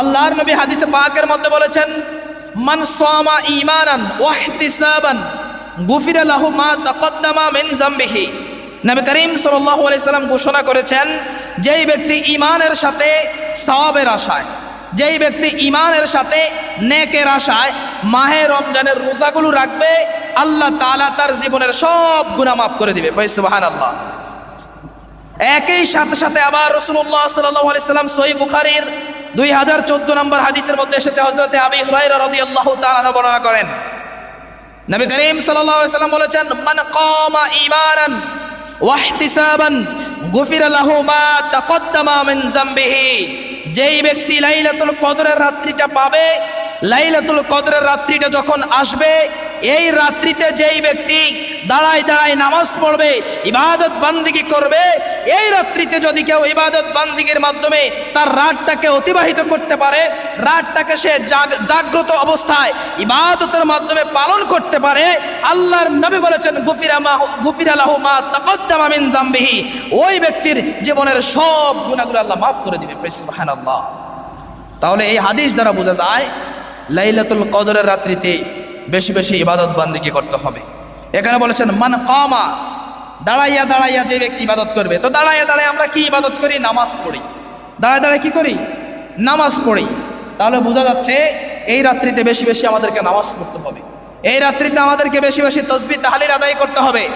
আল্লাহর নবী হাদিসে পাকের মধ্যে বলেছেন, মান সামা ঈমানান ওয়া ইহতিসাবান গুফিরা লাহু মা তাকদ্দামা মিন যামবিহি। নবী করিম সাল্লাল্লাহু আলাইহি সাল্লাম ঘোষণা করেছেন, যেই ব্যক্তি ঈমানের সাথে সওয়াবের আশায়, যেই ব্যক্তি ঈমানের সাথে নেকের আশায় মাহে রমজানের রোজাগুলো রাখবে, আল্লাহ তাআলা তার জীবনের সব গুনাহ মাফ করে দিবে। ভাই, সুবহানাল্লাহ। একই সাথে সাথে আবার রসুল্লাহ সাল্লাহ আলাইসাল্লাম সহি বুখারির দুই হাজার চোদ্দ নম্বর হাদিসের মধ্যে এসেছে হজরতে আবি হুরাইরা রাদিয়াল্লাহু তাআলা বর্ণনা করেন। নবী করিম সাল্লাল্লাহু আলাইহি সাল্লাম বলেছেন, মান কামা ঈমানান ওয়া ইহতিসাবান গুফিরা লাহু মা তাকদ্দামা মিন যেই ব্যক্তি লাইলাতুল কদরের রাত্রিটা পাবে লাইলাতুল কদরের রাত্রিটা যখন আসবে, এই রাত্রিতে যেই ব্যক্তি দাঁড়ায় দাঁড়ায় নামাজ পড়বে, ইবাদত বান্দিগি করবে, এই রাত্রিতে যদি কেউ ইবাদত বান্দিগির মাধ্যমে তার রাতটাকে অতিবাহিত করতে পারে, রাতটাকে সে জাগ্রত অবস্থায় ইবাদতের মাধ্যমে পালন করতে পারে, আল্লাহর নবী বলেছেন, গুফিরা মা গুফিরা লাহু মা তাকদ্দামা মিন জামবিহি। ওই ব্যক্তির জীবনের সব গুনাহগুলো আল্লাহ মাফ করে দিবে। সুবহানাল্লাহ। তাহলে এই হাদিস দ্বারা বোঝা যায় লাইলাতুল কদরের রাত্রিতে বেশি বেশি ইবাদত বান্দিকে করতে হবে। এখানে বলেছেন, মান কামা দাঁড়াইয়া দাঁড়াইয়া যে ব্যক্তি ইবাদত করবে, তো দাঁড়াইয়া দাঁড়ায় আমরা কি ইবাদত করি? নামাজ পড়ি। দাঁড়ায় দাঁড়ায় কি করি? নামাজ পড়ি। তাহলে বোঝা যাচ্ছে, এই রাত্রিতে বেশি বেশি আমাদেরকে নামাজ পড়তে হবে। এই রাত্রিতে আমাদেরকে বেশি বেশি তসবি তাহালির আদায় করতে হবে।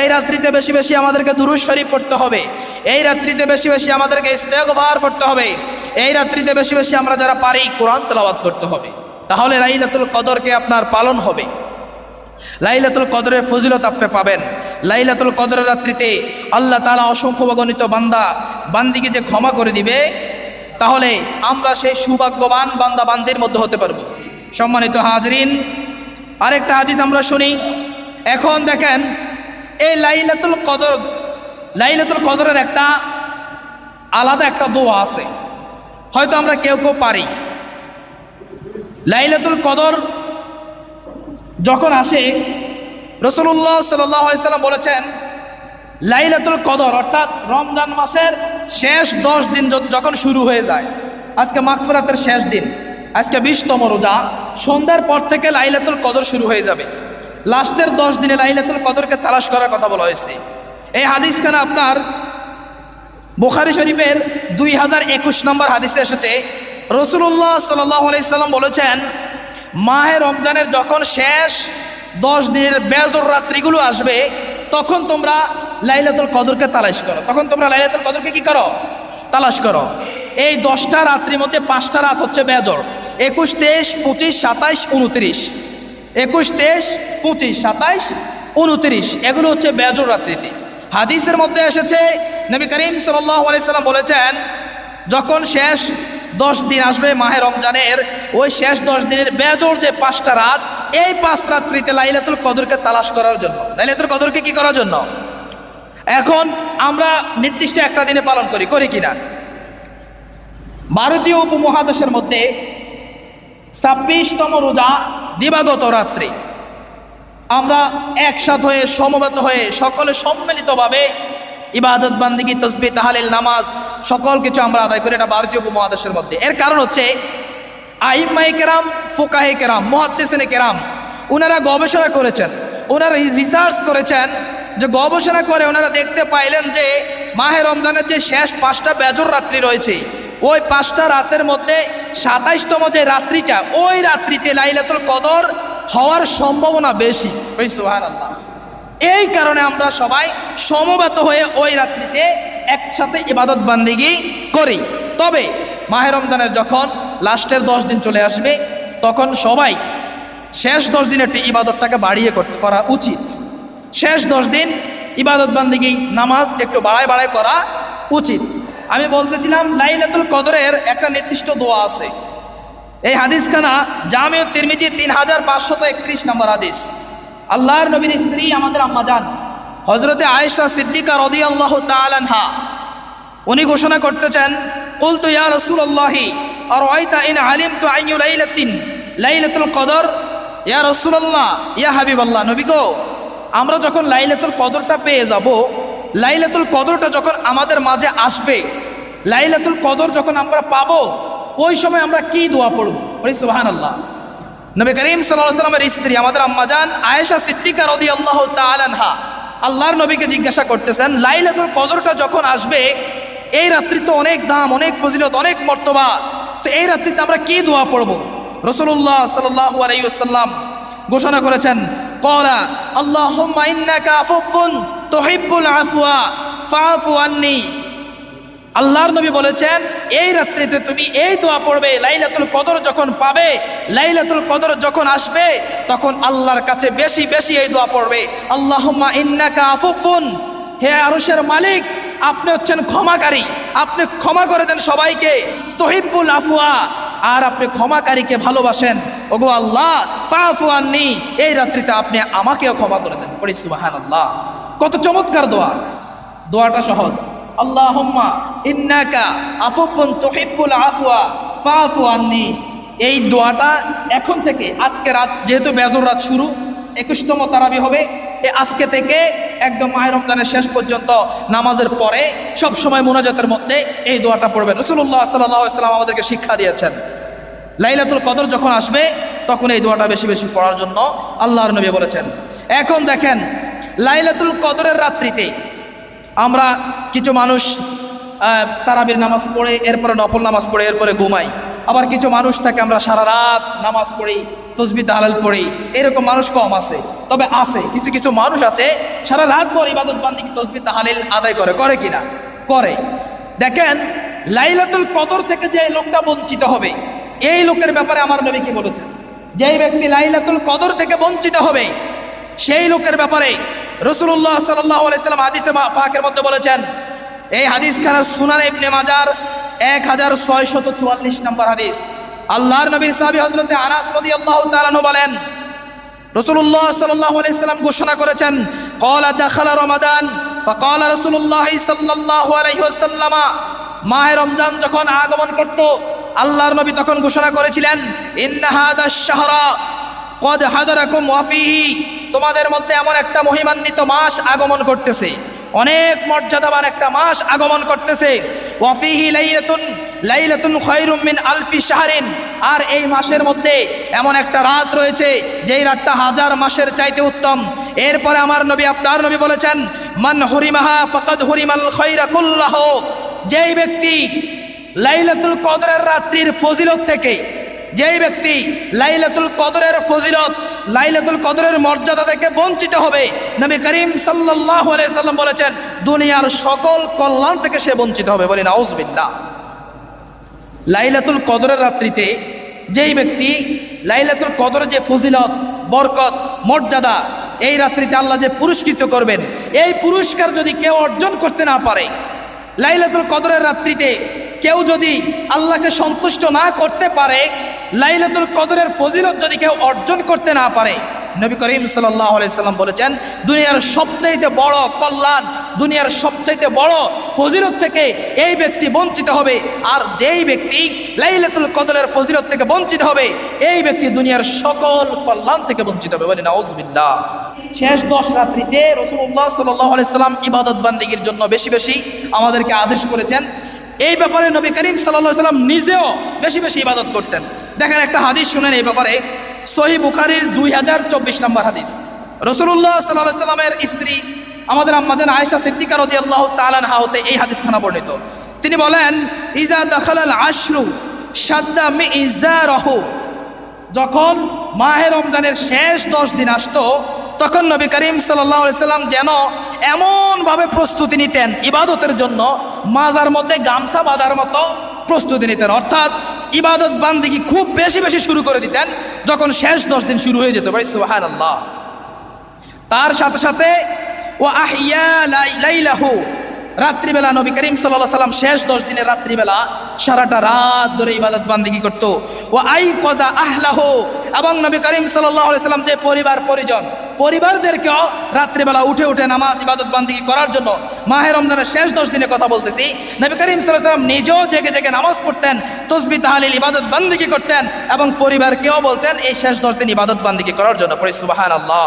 এই রাত্রিতে বেশি বেশি আমাদেরকে দুরুজ শরীফ পড়তে হবে। এই রাত্রিতে বেশি বেশি আমাদেরকে ইস্তেগফার পড়তে হবে। এই রাত্রিতে বেশি বেশি আমরা যারা পারি, কোরআন তেলাওয়াত করতে হবে। তাহলে লাইলাতুল কদরকে আপনার পালন হবে। লাইলাতুল কদরের ফজিলত আপনি পাবেন। লাইলাতুল কদরের রাত্রিতে আল্লাহ তালা অসংখ্য গণিত বান্দা বান্দিকে যে ক্ষমা করে দিবে, তাহলে আমরা সেই সৌভাগ্যবান বান্দা বান্দির মধ্যে হতে পারব। সম্মানিত হাজরিন, আরেকটা হাদিস আমরা শুনি। এখন দেখেন, এই লাইলাতুল কদর, লাইলাতুল কদরের একটা আলাদা একটা দোয়া আছে। হয়তো আমরা কেউ কেউ পারি। লাইলাতুল কদর যখন আসে রসুল্লাহ সাল্লাম বলেছেন, লাইলাতুল কদর অর্থাৎ রমজান মাসের শেষ দশ দিন যখন শুরু হয়ে যায়, আজকে মাগফিরাতের শেষ দিন, আজকে বিশতম রোজা, সন্ধ্যার পর থেকে লাইলাতুল কদর শুরু হয়ে যাবে। লাস্টের দশ দিনে লাইলাতুল কদরকে তালাশ করার কথা বলা হয়েছে। এই হাদিসখানে আপনার বুখারি শরীফের দুই হাজার একুশ নম্বর হাদিসে এসেছে রসুল্লাহ সাল্লাম বলেছেন, মাহে রমজানের যখন শেষ দশ দিনের বেজর রাত্রিগুলো আসবে, তখন তোমরা লাইলাতুল কদরকে তালাশ করো। তখন তোমরা লাইলাতুল কদরকে কি করো? তালাশ করো। এই দশটা রাত্রির মধ্যে পাঁচটা রাত হচ্ছে বেজর। একুশ, তেইশ, পঁচিশ, সাতাইশ, উনত্রিশ। একুশ, তেইশ, পঁচিশ, সাতাইশ, উনত্রিশ। এগুলো হচ্ছে বেজর রাত্রিতে। হাদিসের মধ্যে এসেছে, নবী করিম সাল্লাম বলেছেন, যখন শেষ দশ দিন আসবে মাহে রমজানের। ওই শেষ দশ দিনের বেজর যে পাঁচটা রাত, এই পাঁচ রাত্রিতে লাইলাতুল কদরকে তালাশ করার জন্য। লাইলাতুল কদরকে কি করার জন্য? এখন আমরা নির্দিষ্ট একটা দিনে পালন করি করি কিনা? ভারতীয় উপমহাদেশের মধ্যে ছাব্বিশতম রোজা দিবাগত রাত্রি। আমরা একসাথ হয়ে, সমবেত হয়ে, সকলে সম্মিলিতভাবে ইবাদত বান্দিগি, তসবি, তাহালিল, নামাজ, সকল কিছু আমরা আদায় করি এটা ভারতীয় উপমহাদেশের মধ্যে। এর কারণ হচ্ছে আইমাই কেরাম, ফোকাহে কেরাম মহাত্তেসেনে কেরাম ওনারা গবেষণা করেছেন ওনারা রিসার্চ করেছেন যে গবেষণা করে ওনারা দেখতে পাইলেন যে মাহে রমজানের যে শেষ পাঁচটা বেজর রাত্রি রয়েছে, ওই পাঁচটা রাতের মধ্যে সাতাইশতম যে রাত্রিটা, ওই রাত্রিতে লাইলাতুল কদর হওয়ার সম্ভাবনা বেশি। সুহান আল্লাহ এই কারণে আমরা সবাই সমবেত হয়ে ওই রাত্রিতে একসাথে ইবাদত বান্দিগি করি। তবে মাহে রমজানের যখন লাস্টের দশ দিন চলে আসবে, তখন সবাই শেষ দশ দিনের ইবাদতটাকে বাড়িয়ে করতে করা উচিত। শেষ দশ দিন ইবাদত বান্দিগি নামাজ একটু বাড়ায় বাড়ায় করা উচিত। আমি বলতেছিলাম, লাইলাতুল কদরের একটা নির্দিষ্ট দোয়া আছে। এই হাদিসখানা জামিউ তিরমিজি তিন হাজার পাঁচশত একত্রিশ নম্বর হাদিস। আল্লাহর নবীর স্ত্রী আমাদের আম্মা যান হজরতে আয়েশা সিদ্দিকা রদি আল্লাহ তালানহা উনি ঘোষণা করতেছেন, কুলতু ইয়া রসুল্লাহি আর ওয়াইতা ইন আলিম তু আইয়ু লাইলাতিন, লাইলাতুল কদর? ইয়া রসুল্লাহ ইয়া হাবিবাল্লাহ, নবী গো, আমরা যখন লাইলাতুল কদরটা পেয়ে যাব, লাইলাতুল কদরটা যখন আমাদের মাঝে আসবে, লাইলাতুল কদর যখন আমরা পাবো, ওই সময় আমরা কি দোয়া পড়ব? বলি সুবাহান আল্লাহ নবী করিম সাল্লামের স্ত্রী, আমাদের আম্মাজান আয়েশা সিদ্দিকা রদি আল্লাহ তালানহা আল্লাহর নবীকে জিজ্ঞাসা করতেছেন, লাইলাতুল কদরটা যখন আসবে, এই রাত্রি তো অনেক দাম, অনেক ফজিলত, অনেক মর্তবা। তো এই রাত্রিতে আমরা কি দোয়া পড়ব? রসুল্লাহ সাল্লাহ আলাইসাল্লাম ঘোষণা করেছেন, কলা আল্লাহ তোহিব্বুল আফুয়া ফাফু আন্নি। আল্লাহর নবী বলেছেন, এই রাত্রিতে তুমি এই দোয়া পড়বে, লাইলাতুল কদর যখন পাবে, লাইলাতুল কদর যখন আসবে, তখন আল্লাহর কাছে বেশি বেশি এই দোয়া পড়বে। আল্লাহুম্মা ইন্নাকা আফুকুন হে আরশের মালিক, আপনি হচ্ছেন ক্ষমাকারী, আপনি ক্ষমা করে দেন সবাইকে তহিবুল আফুয়া আর আপনি ক্ষমাকারীকে ভালোবাসেন। ওগো আল্লাহ ফাফু আননি, এই রাত্রিতে আপনি আমাকেও ক্ষমা করে দেন। পড়ি সুবহানাল্লাহ। কত চমৎকার দোয়া। দোয়াটা সহজ। আল্লাহুম্মা ইন্নাকা আফুকুন তুহিব্বুল আফওয়া ফাফু আন্নি। এই দোয়াটা এখন থেকে আজকে রাত যেহেতু বেজর রাত শুরু, একুশতম তারাবি হবে, এ আজকে থেকে একদম মায়ের রমজানের শেষ পর্যন্ত নামাজের পরে সব সময় মোনাজাতের মধ্যে এই দোয়াটা পড়বেন। রসুল্লাহ সাল্লাহ ইসলাম আমাদেরকে শিক্ষা দিয়েছেন। লাইলাতুল কদর যখন আসবে, তখন এই দোয়াটা বেশি বেশি পড়ার জন্য আল্লাহর নবী বলেছেন। এখন দেখেন, লাইলাতুল কদরের রাত্রিতে আমরা কিছু মানুষ তারাবির নামাজ পড়ে, এরপরে নফল নামাজ পড়ে, এরপরে ঘুমাই। আবার কিছু মানুষ থাকে, আমরা সারা রাত নামাজ পড়ি তসবি তাহালাল পড়ি, এরকম মানুষ কম আছে। তবে আছে, কিছু কিছু মানুষ আছে, সারা রাত পর ইবাদত বান্দি তসবি তাহালিল আদায় করে। করে কিনা? করে। দেখেন, লাইলাতুল কদর থেকে যে লোকটা বঞ্চিত হবে, এই লোকের ব্যাপারে আমার নবী কি বলেছেন? যেই ব্যক্তি লাইলাতুল কদর থেকে বঞ্চিত হবে, সেই লোকের ব্যাপারে রসুল্লাহ সাল্লাম হাদিসে ফাঁকের মধ্যে বলেছেন, এই হাদিস খানা সুনান ইবনে মাজার এক হাজার ছয়শত চুয়াল্লিশ নম্বর হাদিস। আল্লাহর নবীর সাহাবি হজরতে আনাস রদি আল্লাহ তালানু বলেন রসুল্লাহ সাল্লাহ আলাইসাল্লাম ঘোষণা করেছেন কলা দেখালা রমাদান, ফকালা রসুল্লাহ সাল্লাহ আলাইসাল্লামা মাহে রমজান যখন আগমন করত, আল্লাহর নবী তখন ঘোষণা করেছিলেন ইন্নাহাদা শাহরা কদ হাদারাকুম ওয়াফিহি তোমাদের মধ্যে এমন একটা মহিমান্বিত মাস আগমন করতেছে। অনেক মর্যাদাবান একটা মাস আগমন করতেছে। ওয়াফিহি লাইলাতুন লাইলাতুন খায়রুম মিন আলফি শাহরিন। আর এই মাসের মধ্যে এমন একটা রাত রয়েছে, যেই রাতটা হাজার মাসের চাইতে উত্তম। এরপরে আমার নবী, আপনার নবী বলেছেন, মান হরিমাহা ফাকাদ হরিমাল খৈরা কুল্লাহ। যেই ব্যক্তি লাইলাতুল কদরের রাত্রির ফজিলত থেকে, যেই ব্যক্তি লাইলাতুল কদরের ফজিলত লাইলাতুল কদরের মর্যাদা থেকে বঞ্চিত হবে। নবী করিম সাল্লাল্লাহু আলাইহি সাল্লাম বলেছেন, দুনিয়ার সকল কল্যাণ থেকে সে বঞ্চিত হবে বলি নাউজুবিল্লাহ। লাইলাতুল কদরের রাত্রিতে যেই ব্যক্তি লাইলাতুল কদরের যে ফজিলত, বরকত, মর্যাদা, এই রাত্রিতে আল্লাহ যে পুরস্কৃত করবেন, এই পুরস্কার যদি কেউ অর্জন করতে না পারে, লাইলাতুল কদরের রাত্রিতে কেউ যদি আল্লাহকে সন্তুষ্ট না করতে পারে, লাইলাতুল কদরের ফজিলত যদি কেউ অর্জন করতে না পারে, নবী করিম সাল্লাম বলেছেন, দুনিয়ার সবচাইতে বড় কল্যাণ, দুনিয়ার সবচাইতে বড় ফজিলত থেকে এই ব্যক্তি বঞ্চিত হবে, আর যেই ব্যক্তি লাইলাতুল কদরের ফজিলত থেকে বঞ্চিত হবে, এই ব্যক্তি দুনিয়ার সকল কল্যাণ থেকে বঞ্চিত হবে। বলে নাউজবিল্লাহ শেষ দশ রাত্রিতে রসুল্লাহ সাল্লাহ সাল্লাম ইবাদত বান্দিগির জন্য বেশি বেশি আমাদেরকে আদেশ করেছেন এই ব্যাপারে নবী করিম সাল্লাহ সাল্লাম নিজেও বেশি বেশি ইবাদত করতেন। দেখেন একটা হাদিস শুনেন এই ব্যাপারে। সহি বুখারির দুই হাজার চব্বিশ নম্বর হাদিস। রসুল্লাহ সাল্লাহ সাল্লামের স্ত্রী আমাদের আম্মাজান আয়েশা সিদ্দিকা রদি আল্লাহ তালানহা হতে এই হাদিসখানা বর্ণিত। তিনি বলেন ইজা দখলাল আশরু সাদ্দা মি ইজা রহু যখন মাহে রমজানের শেষ দশ দিন আসতো তখন নবী করিম সাল্লাম যেন এমনভাবে প্রস্তুতি নিতেন ইবাদতের জন্য, মাজার মধ্যে, গামছা বাঁধার মতো প্রস্তুতি নিতেন। অর্থাৎ ইবাদত বান্দিগি খুব বেশি বেশি শুরু করে দিতেন যখন শেষ দশ দিন শুরু হয়ে যেত। ভাই সুহান আল্লাহ তার সাথে সাথে ও আহিয়া লাই- লাইলাহু। রাত্রিবেলা নবী করিম সাল্লাহ সাল্লাম শেষ দশ দিনের রাত্রিবেলা সারাটা রাত ধরে ইবাদত বান্দিগি করতো। ও আই কজা আহলাহ। এবং নবী করিম সাল্লাহ সাল্লাম যে পরিবার, পরিজন পরিবারদেরকেও রাত্রিবেলা উঠে উঠে নামাজ, ইবাদত বান্দি করার জন্য মাহে রমজানের শেষ দশ দিনে কথা বলতেছি। নবী করিম সাল্লাম নিজেও জেগে জেগে নামাজ পড়তেন, তসবি, তাহালিল, ইবাদত বান্দিকে করতেন এবং পরিবারকেও বলতেন, এই শেষ দশ দিন ইবাদত বান্দিকে করার জন্য পরিসুবাহ আল্লাহ